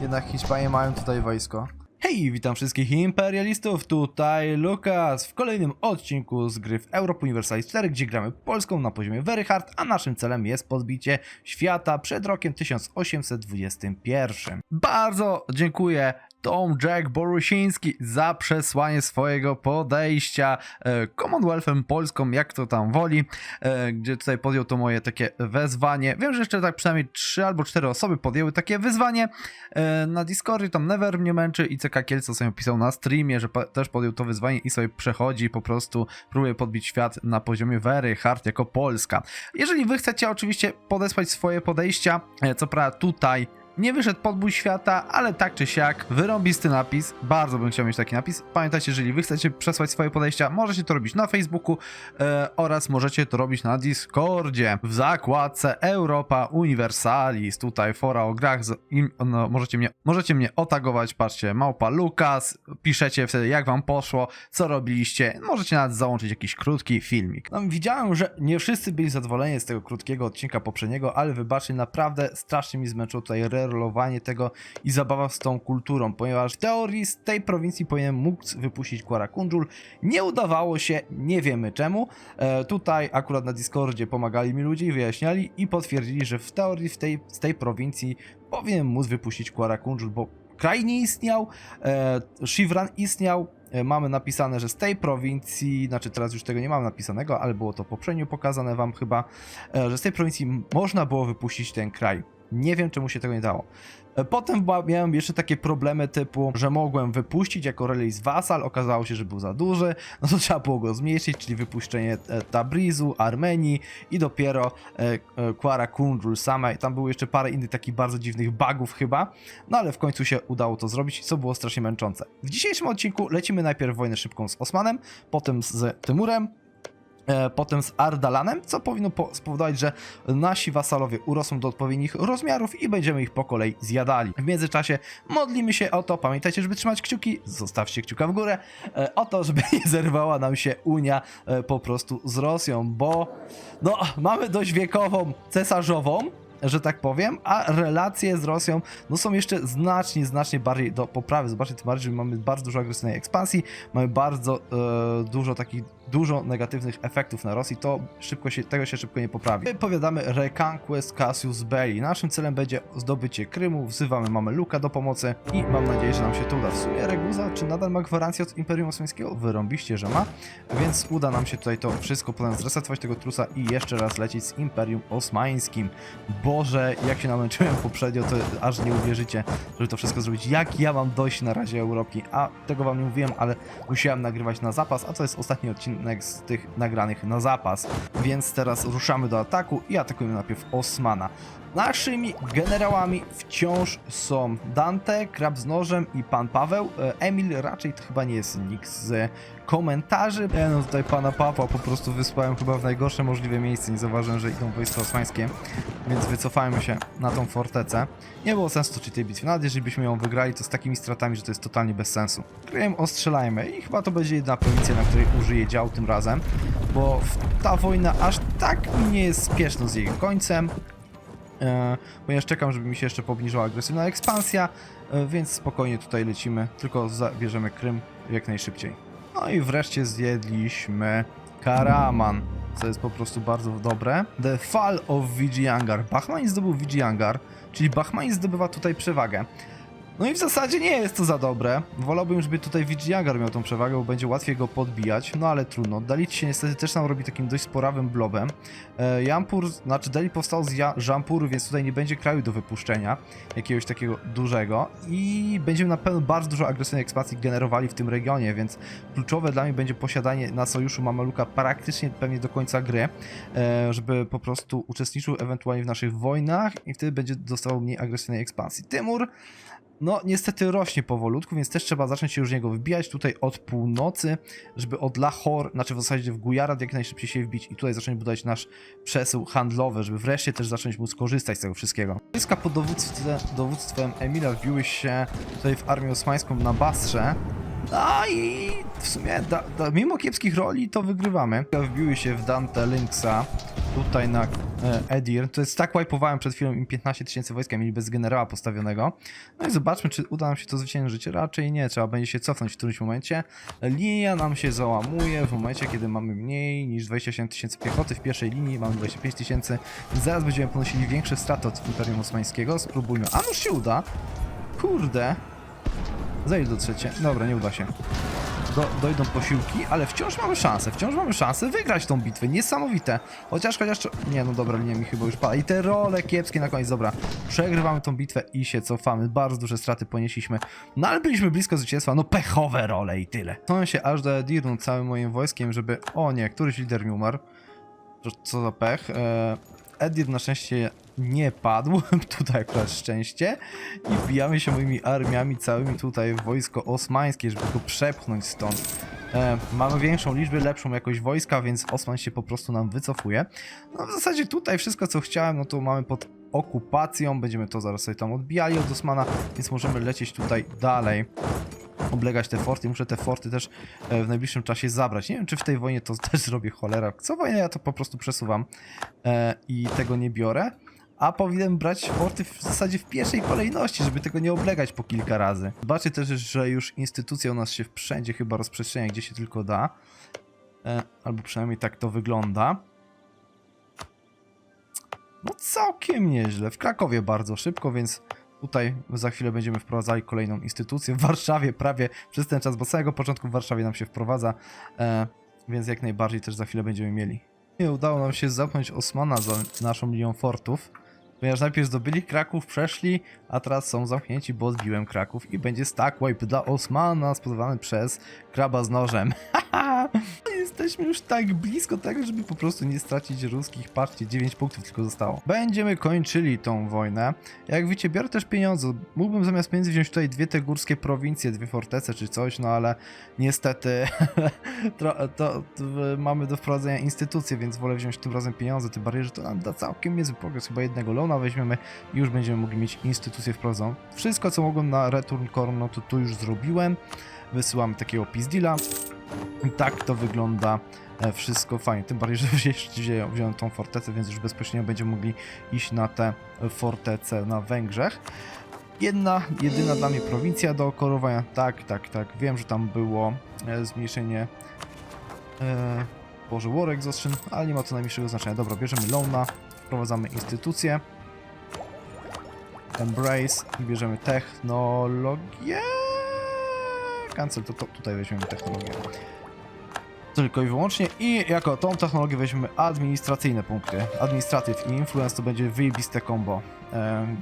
Jednak Hiszpanie mają tutaj wojsko. Hej, witam wszystkich imperialistów, tutaj Lukas w kolejnym odcinku z gry w Europe Universalis 4, gdzie gramy Polską na poziomie Very Hard, a naszym celem jest podbicie świata przed rokiem 1821. Bardzo dziękuję Tom Jack Borusiński za przesłanie swojego podejścia e, Commonwealthem Polską, jak to tam woli, e, gdzie tutaj podjął to moje takie wezwanie. Wiem, że jeszcze tak przynajmniej 3 albo 4 osoby podjęły takie wyzwanie e, na Discordzie, tam Never mnie męczy i CK Kielco sobie pisał na streamie, że też podjął to wyzwanie i sobie przechodzi, po prostu próbuje podbić świat na poziomie Very Hard jako Polska. Jeżeli wy chcecie oczywiście podesłać swoje podejścia, co prawda tutaj nie wyszedł podbój świata, ale tak czy siak, wyrąbisty napis. Bardzo bym chciał mieć taki napis. Pamiętajcie, jeżeli wy chcecie przesłać swoje podejścia, możecie to robić na Facebooku e, oraz możecie to robić na Discordzie. W zakładce Europa Universalis, tutaj fora o grach, z, im, no, możecie, mnie, możecie mnie otagować, patrzcie, małpa Lukas, piszecie wtedy jak wam poszło, co robiliście, możecie nawet załączyć jakiś krótki filmik. No, widziałem, że nie wszyscy byli zadowoleni z tego krótkiego odcinka poprzedniego, ale wybaczcie, naprawdę strasznie mi zmęczyło tutaj rerolowanie tego i zabawa z tą kulturą, ponieważ w teorii z tej prowincji powinienem móc wypuścić Kwara Kunjul. Nie udawało się, nie wiemy czemu. E, tutaj akurat na Discordzie pomagali mi ludzie wyjaśniali i potwierdzili, że w teorii w tej, z tej prowincji powinienem móc wypuścić Kwara Kunjul, bo kraj nie istniał, e, Shivran istniał, e, mamy napisane, że z tej prowincji, znaczy teraz już tego nie mam napisanego, ale było to poprzednio pokazane wam chyba, e, że z tej prowincji można było wypuścić ten kraj. Nie wiem, czemu się tego nie dało. E, Potem miałem jeszcze takie problemy typu, że mogłem wypuścić jako release Vassal, okazało się, że był za duży, no to trzeba było go zmniejszyć, czyli wypuszczenie e, Tabrizu, Armenii i dopiero e, Kwara Kunjul samej. Tam było jeszcze parę innych takich bardzo dziwnych bugów chyba, no ale w końcu się udało to zrobić, co było strasznie męczące. W dzisiejszym odcinku lecimy najpierw wojnę szybką z Osmanem, potem z Tymurem, potem z Ardalanem, co powinno po- spowodować, że nasi wasalowie urosną do odpowiednich rozmiarów i będziemy ich po kolei zjadali. W międzyczasie modlimy się o to, pamiętajcie, żeby trzymać kciuki, zostawcie kciuka w górę, e, o to, żeby nie zerwała nam się Unia e, po prostu z Rosją, bo no, mamy dość wiekową cesarzową, że tak powiem, a relacje z Rosją no, są jeszcze znacznie, znacznie bardziej do poprawy. Zobaczcie, tym bardziej, że mamy bardzo dużo agresywnej ekspansji, mamy bardzo e, dużo takich, dużo negatywnych efektów na Rosji, to szybko się, tego się szybko nie poprawi. Powiadamy Reconquest Cassius Belli. Naszym celem będzie zdobycie Krymu, wzywamy mamy Luka do pomocy i mam nadzieję, że nam się to uda. W sumie Reguza, czy nadal ma gwarancję od Imperium Osmańskiego? Wyrąbiście, że ma, więc uda nam się tutaj to wszystko potem zresetować tego trusa i jeszcze raz lecieć z Imperium Osmańskim. Boże, jak się namęczyłem poprzednio, to aż nie uwierzycie, żeby to wszystko zrobić. Jak ja mam dojść na razie Europki? A tego wam nie mówiłem, ale musiałem nagrywać na zapas, a to jest ostatni odcinek z tych nagranych na zapas. Więc teraz ruszamy do ataku i atakujemy najpierw Osmana. Naszymi generałami wciąż są Dante, Krab z nożem i pan Paweł. E, Emil raczej to chyba nie jest nikt z komentarzy. Ja no tutaj pana Pawła po prostu wysłałem chyba w najgorsze możliwe miejsce. Nie zauważyłem, że idą wojska osmańskie, więc wycofajmy się na tą fortecę. Nie było sensu toczyć tej bitwy. Nawet jeżeli byśmy ją wygrali, to z takimi stratami, że to jest totalnie bez sensu. Kryjem ostrzelajmy i chyba to będzie jedna prowincja, na której użyję dział tym razem, bo ta wojna aż tak nie jest spieszna z jej końcem. E, ponieważ czekam, żeby mi się jeszcze obniżyła agresywna ekspansja, e, więc spokojnie tutaj lecimy, tylko zabierzemy Krym jak najszybciej. No i wreszcie zjedliśmy Karaman, co jest po prostu bardzo dobre. The Fall of Vigiangar. Bahmain zdobył Vigiangar, czyli Bahmain zdobywa tutaj przewagę. No i w zasadzie nie jest to za dobre. Wolałbym, żeby tutaj Vigiangar miał tą przewagę, bo będzie łatwiej go podbijać, no ale trudno. Dalit się niestety też nam robi takim dość sporawym blobem. E, Jampur, znaczy Delhi powstał z ja Jampuru, więc tutaj nie będzie kraju do wypuszczenia, jakiegoś takiego dużego i będziemy na pewno bardzo dużo agresywnej ekspansji generowali w tym regionie, więc kluczowe dla mnie będzie posiadanie na sojuszu Mameluka praktycznie pewnie do końca gry, e, żeby po prostu uczestniczył ewentualnie w naszych wojnach i wtedy będzie dostawał mniej agresywnej ekspansji. Tymur no, niestety rośnie powolutku, więc też trzeba zacząć się już niego wybijać tutaj od północy, żeby od Lahore, znaczy w zasadzie w Gujarat jak najszybciej się wbić i tutaj zacząć budować nasz przesył handlowy, żeby wreszcie też zacząć móc korzystać z tego wszystkiego. Wojska pod dowództwem Emila wbiły się tutaj w armię osmańską na Basrze, no i w sumie, da, da, mimo kiepskich roli, to wygrywamy. Wbiły się w Dante Lynxa, tutaj na e, Edir. To jest tak wipeowałem przed chwilą im 15 tysięcy wojska mieli bez generała postawionego. No i zobaczmy, czy uda nam się to zwyciężyć. Raczej nie, trzeba będzie się cofnąć w którymś momencie. Linia nam się załamuje w momencie, kiedy mamy mniej niż 27 tysięcy piechoty w pierwszej linii, mamy 25 tysięcy. Zaraz będziemy ponosili większe straty od Imperium Osmańskiego. Spróbujmy. A nuż się uda. Kurde. Za ile dotrzecie? Dobra, nie uda się. Do, dojdą posiłki, ale wciąż mamy szansę, wciąż mamy szansę wygrać tą bitwę. Niesamowite. Chociaż, chociaż... Nie, no dobra, linia mi chyba już pada. I te role kiepskie na koniec, dobra. Przegrywamy tą bitwę i się cofamy. Bardzo duże straty ponieśliśmy. No ale byliśmy blisko zwycięstwa. No pechowe role i tyle. Cofam się aż do Edirnu całym moim wojskiem, żeby... O nie, któryś lider mi umarł. Co za pech. E, Edir na szczęście nie padł, tutaj akurat szczęście i wbijamy się moimi armiami całymi tutaj w wojsko osmańskie, żeby go przepchnąć stąd. E, mamy większą liczbę, lepszą jakość wojska, więc Osman się po prostu nam wycofuje. No w zasadzie tutaj wszystko co chciałem, no to mamy pod okupacją, będziemy to zaraz sobie tam odbijali od Osmana, więc możemy lecieć tutaj dalej oblegać te forty. Muszę te forty też e, w najbliższym czasie zabrać. Nie wiem, czy w tej wojnie to też zrobię cholera. Co wojnę ja to po prostu przesuwam e, i tego nie biorę. A powinienem brać forty w zasadzie w pierwszej kolejności, żeby tego nie oblegać po kilka razy. Zobaczcie też, że już instytucja u nas się wszędzie chyba rozprzestrzenia, gdzie się tylko da. E, albo przynajmniej tak to wygląda. No całkiem nieźle. W Krakowie bardzo szybko, więc Tutaj za chwilę będziemy wprowadzali kolejną instytucję. W Warszawie prawie przez ten czas, bo samego początku w Warszawie nam się wprowadza, e, więc jak najbardziej też za chwilę będziemy mieli. Nie udało nam się zapchnąć Osmana za naszą linią fortów, ponieważ najpierw zdobyli Kraków, przeszli, a teraz są zamknięci, bo odbiłem Kraków i będzie stack wipe dla Osmana spowodowany przez kraba z nożem. Jesteśmy już tak blisko tego, żeby po prostu nie stracić ruskich. Patrzcie, 9 punktów tylko zostało. Będziemy kończyli tą wojnę. Jak widzicie, biorę też pieniądze. Mógłbym zamiast pieniędzy wziąć tutaj dwie te górskie prowincje, dwie fortece czy coś, no ale niestety to, to, to, mamy do wprowadzenia instytucje, więc wolę wziąć tym razem pieniądze, bardziej, że to nam da całkiem niezły progres. Chyba jednego lona weźmiemy i już będziemy mogli mieć instytucję wprowadzoną. Wszystko, co mogłem na Return Corn, no to tu już zrobiłem. Wysyłamy takiego pizdila. Tak to wygląda e, wszystko fajnie. Tym bardziej, że wziąłem, wziąłem tą fortecę, więc już bezpośrednio będziemy mogli iść na tę fortecę na Węgrzech. Jedna, jedyna dla mnie prowincja do okorowania. Tak, tak, tak. Wiem, że tam było e, zmniejszenie. E, Boże, Warek Zostrzyn, ale nie ma to najmniejszego znaczenia. Dobra, bierzemy Lona, wprowadzamy instytucję. Embrace i bierzemy technologię. Cancel, to, to tutaj weźmiemy technologię. Tylko i wyłącznie. I jako tą technologię weźmiemy administracyjne punkty. Administrative i Influence to będzie wyjebiste combo.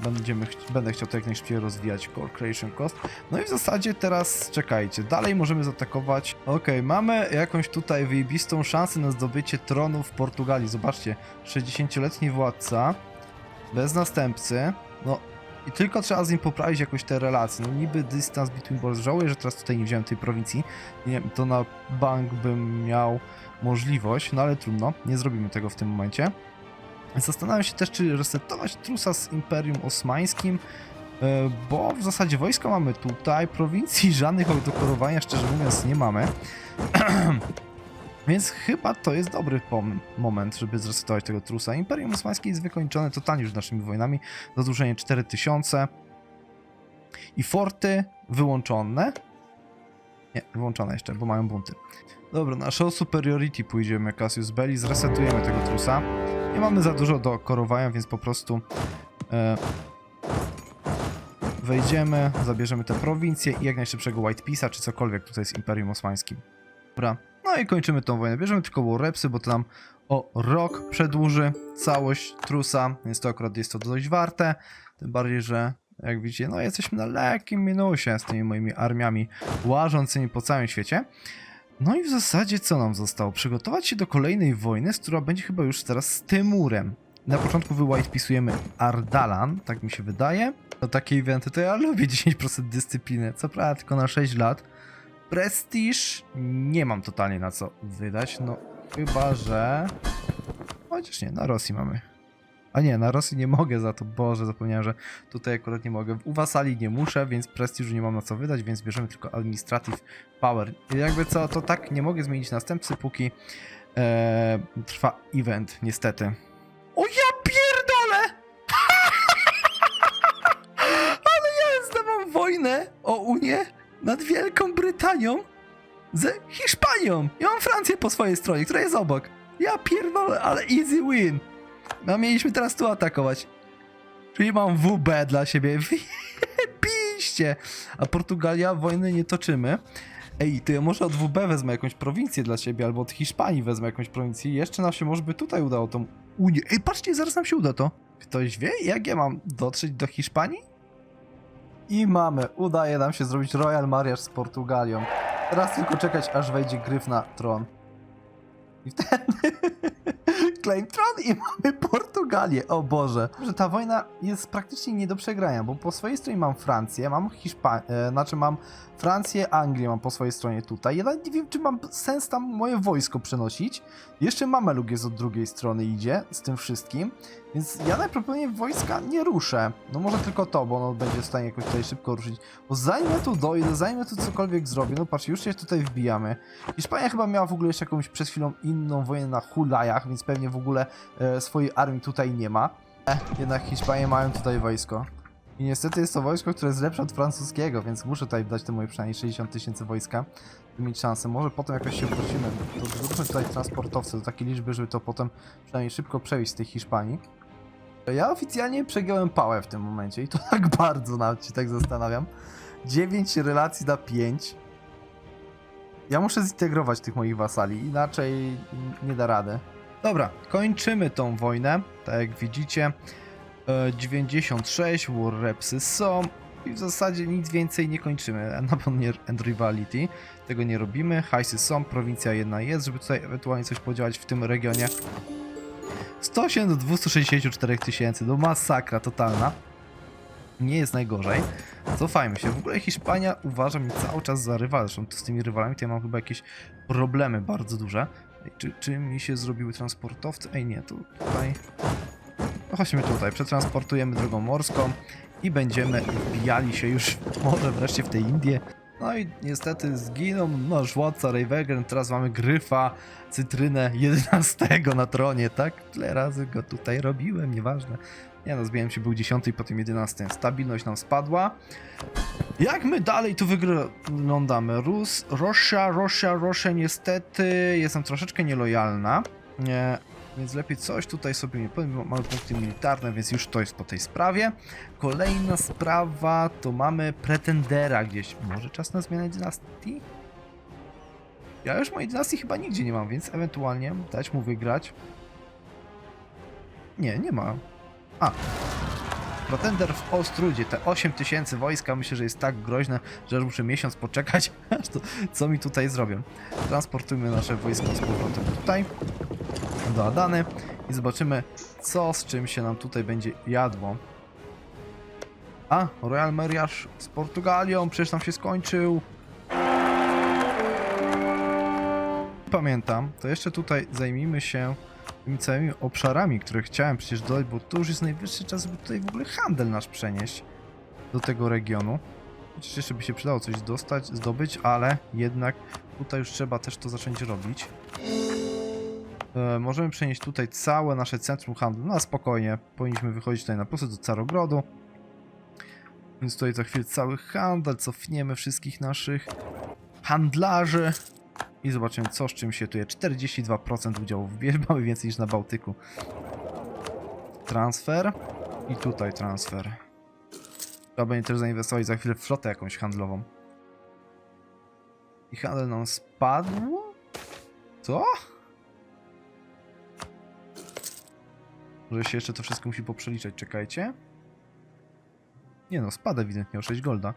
Będziemy, będę chciał to jak najszybciej rozwijać Core Creation Cost. No i w zasadzie teraz czekajcie. Dalej możemy zaatakować. Okej, mamy jakąś tutaj wyjebistą szansę na zdobycie tronu w Portugalii. Zobaczcie, 60-letni władca bez następcy. No i tylko trzeba z nim poprawić jakoś te relacje. No niby dystans between borders. Żałuję, że teraz tutaj nie wziąłem tej prowincji. Nie, to na bank bym miał możliwość, no ale trudno. Nie zrobimy tego w tym momencie. Zastanawiam się też, czy resetować trusa z Imperium Osmańskim, e, bo w zasadzie wojsko mamy tutaj, prowincji żadnych do korowania, szczerze mówiąc, nie mamy. Więc chyba to jest dobry moment, żeby zresetować tego trusa. Imperium Osmańskie jest wykończone totalnie już naszymi wojnami. Zadłużenie 4000. I forty wyłączone. Nie, wyłączone jeszcze, bo mają bunty. Dobra, na show superiority pójdziemy Cassius Belli, zresetujemy tego trusa. Nie mamy za dużo do korowania, więc po prostu e, wejdziemy, zabierzemy te prowincje i jak najszybszego White Peace'a, czy cokolwiek tutaj z Imperium Osmańskim. Dobra, no i kończymy tą wojnę. Bierzemy tylko Warrepsy, bo to nam o rok przedłuży całość trusa, więc to akurat jest to dość warte. Tym bardziej, że jak widzicie, no jesteśmy na lekkim minusie z tymi moimi armiami łażącymi po całym świecie. No i w zasadzie co nam zostało? Przygotować się do kolejnej wojny, która będzie chyba już teraz z Tymurem. Na początku wywhitepisujemy Ardalan, tak mi się wydaje. To takie eventy to ja lubię 10% dyscypliny, co prawda tylko na 6 lat. Prestiż nie mam totalnie na co wydać, no chyba, że... Chociaż nie, na Rosji mamy. A nie, na Rosji nie mogę za to, Boże, zapomniałem, że tutaj akurat nie mogę. U Wasali nie muszę, więc prestiżu nie mam na co wydać, więc bierzemy tylko Administrative Power. I jakby co, to tak nie mogę zmienić następcy, póki e, trwa event, niestety. O ja pierdolę! Ale ja zdawam wojnę o Unię! Nad Wielką Brytanią ze Hiszpanią. Ja mam Francję po swojej stronie, która jest obok. Ja pierdolę, ale easy win. No mieliśmy teraz tu atakować. Czyli mam WB dla siebie. Piście. A Portugalia wojny nie toczymy. Ej, to ja może od WB wezmę jakąś prowincję dla siebie, albo od Hiszpanii wezmę jakąś prowincję i jeszcze nam się może by tutaj udało tą Unię. Ej, patrzcie, zaraz nam się uda to. Ktoś wie, jak ja mam dotrzeć do Hiszpanii? I mamy, udaje nam się zrobić Royal Mariage z Portugalią. Teraz tylko czekać, aż wejdzie gryf na tron. I wtedy claim tron i mamy Portugalię. O Boże. Że ta wojna jest praktycznie nie do przegrania, bo po swojej stronie mam Francję, mam Hiszpanię, e, znaczy mam Francję, Anglię mam po swojej stronie tutaj. Ja nawet nie wiem, czy mam sens tam moje wojsko przenosić. Jeszcze Mameluk jest od drugiej strony idzie z tym wszystkim. Więc ja najprawdopodobniej wojska nie ruszę. No może tylko to, bo ono będzie w stanie jakoś tutaj szybko ruszyć. Bo zanim ja tu dojdę, zanim ja tu cokolwiek zrobię, no patrz, już się tutaj wbijamy. Hiszpania chyba miała w ogóle jeszcze jakąś przed chwilą inną wojnę na Hulajach, więc pewnie w ogóle e, swojej armii tutaj nie ma. E, jednak Hiszpanie mają tutaj wojsko. I niestety jest to wojsko, które jest lepsze od francuskiego, więc muszę tutaj dać te moje przynajmniej 60 tysięcy wojska, by mieć szansę. Może potem jakoś się wrócimy. To zróbmy tutaj transportowce do takiej liczby, żeby to potem przynajmniej szybko przewieźć z tej Hiszpanii. Ja oficjalnie przegiąłem pałę w tym momencie i to tak bardzo nawet się tak zastanawiam. 9 relacji na 5. Ja muszę zintegrować tych moich wasali, inaczej nie da rady. Dobra, kończymy tą wojnę. Tak jak widzicie, e, 96 War Repsy są i w zasadzie nic więcej nie kończymy. Na pewno End Rivality, tego nie robimy. Hajsy są, prowincja jedna jest, żeby tutaj ewentualnie coś podziałać w tym regionie. 108 do 264 tysięcy, no masakra totalna. Nie jest najgorzej. Cofajmy się. W ogóle Hiszpania uważa mnie cały czas za rywal. Zresztą z tymi rywalami to ja mam chyba jakieś problemy bardzo duże. Czy, czy mi się zrobiły transportowce? Ej, nie, tu tutaj. No chodźmy tutaj, przetransportujemy drogą morską i będziemy wbijali się już może wreszcie w tej Indie. No i niestety zginął nasz władca Rayvegren, teraz mamy Gryfa, Cytrynę 11 na tronie, tak? Tyle razy go tutaj robiłem, nieważne. Nie no, się, był 10 i potem 11. Stabilność nam spadła. Jak my dalej tu wyglądamy? Rus, Rosja, Rosja, Rosja niestety jestem troszeczkę nielojalna. Nie, więc lepiej coś tutaj sobie nie powiem. Mamy punkty militarne, więc już to jest po tej sprawie. Kolejna sprawa to mamy pretendera gdzieś. Może czas na zmianę dynastii? Ja już mojej dynastii chyba nigdzie nie mam, więc ewentualnie dać mu wygrać. Nie, nie ma. A. Pretender w Ostrudzie, te 8000 wojska myślę, że jest tak groźne, że muszę miesiąc poczekać, aż to co mi tutaj zrobią. Transportujmy nasze wojsko z powrotem tutaj, do Adany i zobaczymy, co z czym się nam tutaj będzie jadło. A, Royal Mariage z Portugalią, przecież nam się skończył. Pamiętam, to jeszcze tutaj zajmijmy się tymi całymi obszarami, które chciałem przecież dodać, bo to już jest najwyższy czas, żeby tutaj w ogóle handel nasz przenieść do tego regionu. Chociaż jeszcze by się przydało coś dostać, zdobyć, ale jednak tutaj już trzeba też to zacząć robić. E, możemy przenieść tutaj całe nasze centrum handlu na spokojnie. Powinniśmy wychodzić tutaj na plusy do Carogrodu. Więc tutaj za chwilę cały handel, cofniemy wszystkich naszych handlarzy i zobaczymy co z czym się tu je. 42% udziału w bierze, mamy więcej niż na Bałtyku. Transfer i tutaj transfer. Trzeba będzie też zainwestować za chwilę w flotę jakąś handlową. I handel nam spadł? Co? Może się jeszcze to wszystko musi poprzeliczać, czekajcie. Nie no, spada ewidentnie o 6 golda.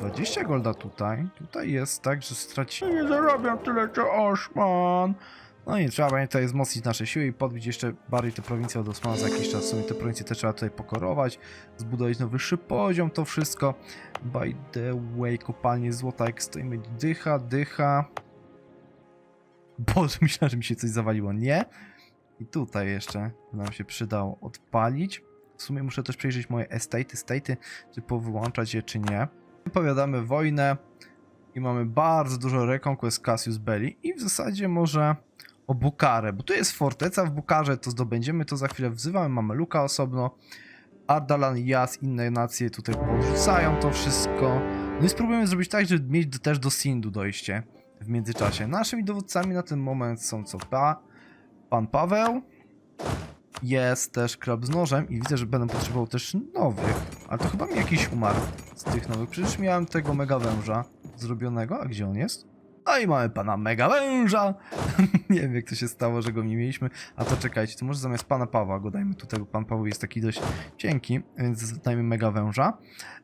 20 golda tutaj. Tutaj jest tak, że straci... Nie zarabiam tyle co Osman. No i trzeba tutaj wzmocnić nasze siły i podbić jeszcze bardziej te prowincje od Osmana za jakiś czas. W sumie te prowincje też trzeba tutaj pokorować, zbudować na wyższy poziom, to wszystko. By the way, kopalnie złota, jak stoimy, dycha, dycha. Boże, myślałem, że mi się coś zawaliło. Nie. I tutaj jeszcze nam się przydało odpalić. W sumie muszę też przejrzeć moje estate, estate'y, czy powyłączać je, czy nie. Wypowiadamy wojnę i mamy bardzo dużo Reconquest Cassius Belli i w zasadzie może o Bukarę, bo tu jest forteca w Bukarze, to zdobędziemy to za chwilę, wzywamy Mameluka osobno Ardalan, Jas, inne nacje tutaj podrzucają to wszystko. No i spróbujemy zrobić tak, żeby mieć też do Sindu dojście w międzyczasie. Naszymi dowódcami na ten moment są co? Pa, pan Paweł, jest też krab z nożem i widzę, że będę potrzebował też nowych. Ale to chyba mi jakiś umarł z tych nowych. Przecież miałem tego mega węża zrobionego. A gdzie on jest? No i mamy pana mega węża. nie wiem jak to się stało, że go nie mieliśmy. A to czekajcie, to może zamiast pana Pawła go dajmy tutaj, bo pan Paweł jest taki dość cienki, więc dajmy mega węża.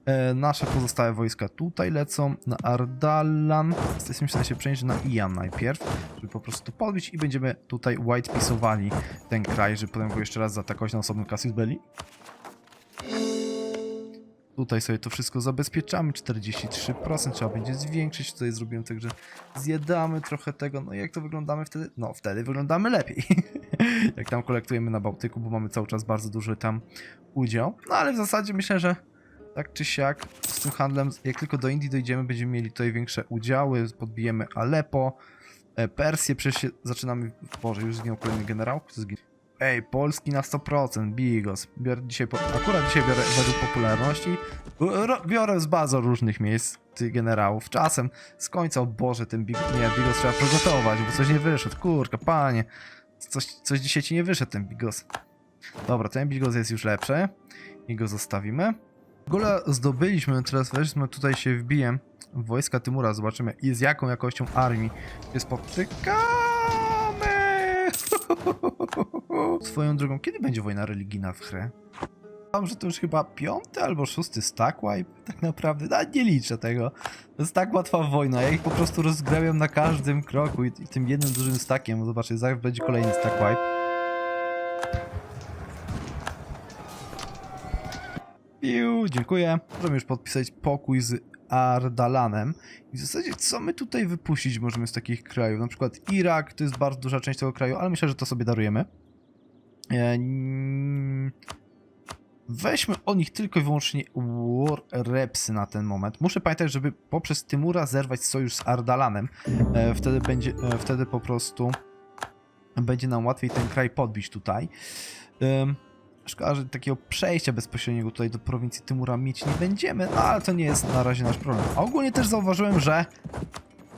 E, nasze pozostałe wojska tutaj lecą na Ardalan. Jesteśmy w stanie przenieść na Ian najpierw, żeby po prostu podbić i będziemy tutaj white pisowali ten kraj, żeby potem go jeszcze raz zaatakować na osobnym Cassius Belli. Tutaj sobie to wszystko zabezpieczamy, 43% trzeba będzie zwiększyć, tutaj zrobiłem tak, że zjadamy trochę tego, no i jak to wyglądamy wtedy? No wtedy wyglądamy lepiej, jak tam kolektujemy na Bałtyku, bo mamy cały czas bardzo duży tam udział, no ale w zasadzie myślę, że tak czy siak z tym handlem, jak tylko do Indii dojdziemy, będziemy mieli tutaj większe udziały, podbijemy Aleppo, e, Persję, przecież zaczynamy, Boże, już zginął kolejny generał, zginął? Ej, Polski na 100%, Bigos. Biorę dzisiaj, po, akurat dzisiaj biorę według popularności. Biorę z bardzo różnych miejsc tych generałów. Czasem z końca, o Boże, ten Bigos, nie, Bigos trzeba przygotować, bo coś nie wyszedł. Kurka, panie. Coś, coś dzisiaj ci nie wyszedł, ten Bigos. Dobra, ten Bigos jest już lepszy. I go zostawimy. W ogóle zdobyliśmy, teraz weźmy tutaj się wbiję wojska Tymura, zobaczymy i z jaką jakością armii się spotykamy. Swoją drogą, kiedy będzie wojna religijna w Chrę? Mam, że to już chyba piąty albo szósty stack wipe, tak naprawdę. Nawet nie liczę tego. To jest tak łatwa wojna. Ja ich po prostu rozgrabiam na każdym kroku i, i tym jednym dużym stackiem. Zobaczcie, zaraz będzie kolejny stack wipe. Piu, dziękuję. Możemy już podpisać pokój z Ardalanem. I w zasadzie co my tutaj wypuścić możemy z takich krajów? Na przykład Irak, to jest bardzo duża część tego kraju, ale myślę, że to sobie darujemy. E, Weźmy o nich tylko i wyłącznie War Repsy na ten moment. Muszę pamiętać, żeby poprzez Tymura zerwać sojusz z Ardalanem. E, Wtedy będzie, e, wtedy po prostu będzie nam łatwiej ten kraj podbić tutaj. Szkoda, że takiego przejścia bezpośredniego tutaj do prowincji Tymura mieć nie będziemy, no ale to nie jest na razie nasz problem. A ogólnie też zauważyłem, że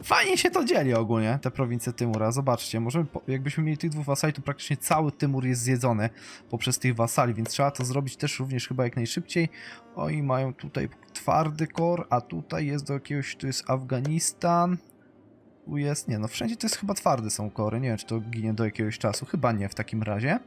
fajnie się to dzieli ogólnie, te prowincje Tymura. Zobaczcie, możemy, jakbyśmy mieli tych dwóch wasali, to praktycznie cały Tymur jest zjedzony poprzez tych wasali, więc trzeba to zrobić też również chyba jak najszybciej. Oni mają tutaj twardy kor, a tutaj jest do jakiegoś, tu jest Afganistan. Tu jest, nie no, wszędzie to jest chyba twarde są kory, nie wiem czy to ginie do jakiegoś czasu, chyba nie w takim razie.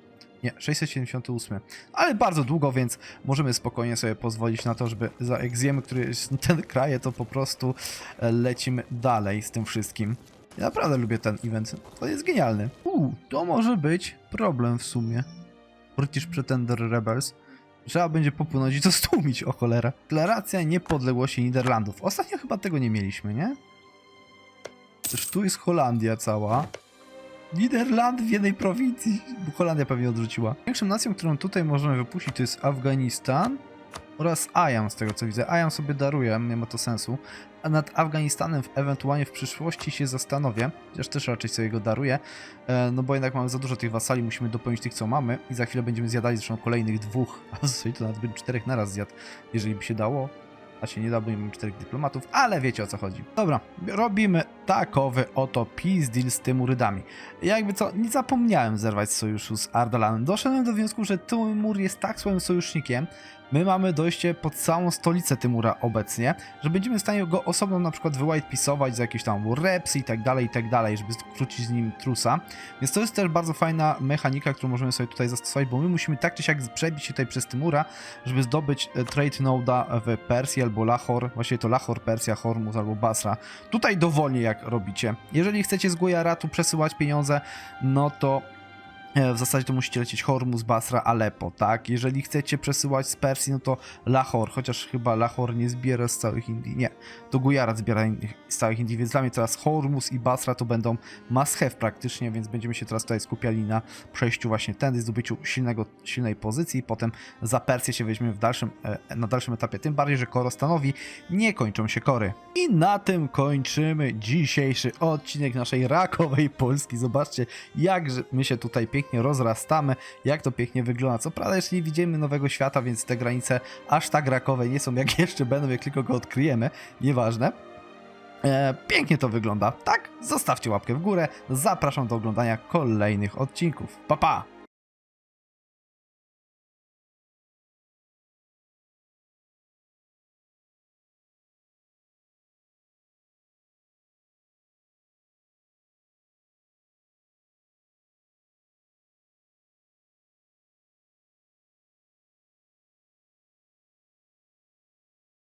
Nie, 678. Ale bardzo długo, więc możemy spokojnie sobie pozwolić na to, żeby za jak zjemy który jest ten kraje, to po prostu e, lecimy dalej z tym wszystkim. Ja naprawdę lubię ten event. To jest genialny. Uuu, to może być problem w sumie. British Pretender Rebels. Trzeba będzie popłynąć i to stłumić, o cholera. Deklaracja niepodległości Niderlandów. Ostatnio chyba tego nie mieliśmy, nie? Też tu jest Holandia cała. Niderland w jednej prowincji, bo Holandia pewnie odrzuciła. Większą nacją, którą tutaj możemy wypuścić, to jest Afganistan oraz Ajam, z tego co widzę. Ajam sobie daruje, nie ma to sensu. A nad Afganistanem w, ewentualnie w przyszłości się zastanowię, chociaż też raczej sobie go daruję, e, no bo jednak mamy za dużo tych wasali, musimy dopełnić tych, co mamy i za chwilę będziemy zjadali zresztą kolejnych dwóch, a w zasadzie to nawet bym czterech naraz zjadł, jeżeli by się dało. A się nie da, bo czterech dyplomatów, ale wiecie o co chodzi. Dobra, robimy takowy oto peace deal z Tymurydami. Jakby co, nie zapomniałem zerwać sojuszu z Ardalanem. Doszedłem do wniosku, że Tymur jest tak swoim sojusznikiem, my mamy dojście pod całą stolicę Tymura obecnie, że będziemy w stanie go osobno na przykład wyłajpisować za jakieś tam repsy i tak dalej, i tak dalej, żeby skrócić z nim trusa. Więc to jest też bardzo fajna mechanika, którą możemy sobie tutaj zastosować, bo my musimy tak czy siak przebić się tutaj przez Tymura, żeby zdobyć e, trade node'a w Persji albo Lahore, właściwie to Lahore, Persja, Hormuz albo Basra. Tutaj dowolnie jak robicie. Jeżeli chcecie z Gujaratu przesyłać pieniądze, no to w zasadzie to musicie lecieć Hormuz, Basra, Aleppo, tak? Jeżeli chcecie przesyłać z Persji, no to Lahore, chociaż chyba Lahore nie zbiera z całych Indii. Nie, to Gujarat zbiera z całych Indii, więc dla mnie teraz Hormuz i Basra to będą must have praktycznie, więc będziemy się teraz tutaj skupiali na przejściu właśnie tędy, zdobyciu silnego, silnej pozycji, potem za Persję się weźmiemy w dalszym, e, na dalszym etapie, tym bardziej, że Korostanowi nie kończą się kory. I na tym kończymy dzisiejszy odcinek naszej rakowej Polski. Zobaczcie, jak my się tutaj pięknie pięknie rozrastamy, jak to pięknie wygląda. Co prawda jeszcze nie widzimy nowego świata, więc te granice aż tak rakowe nie są, jak jeszcze będą, jak tylko go odkryjemy, nieważne. E, pięknie to wygląda, tak? Zostawcie łapkę w górę, zapraszam do oglądania kolejnych odcinków. Pa pa!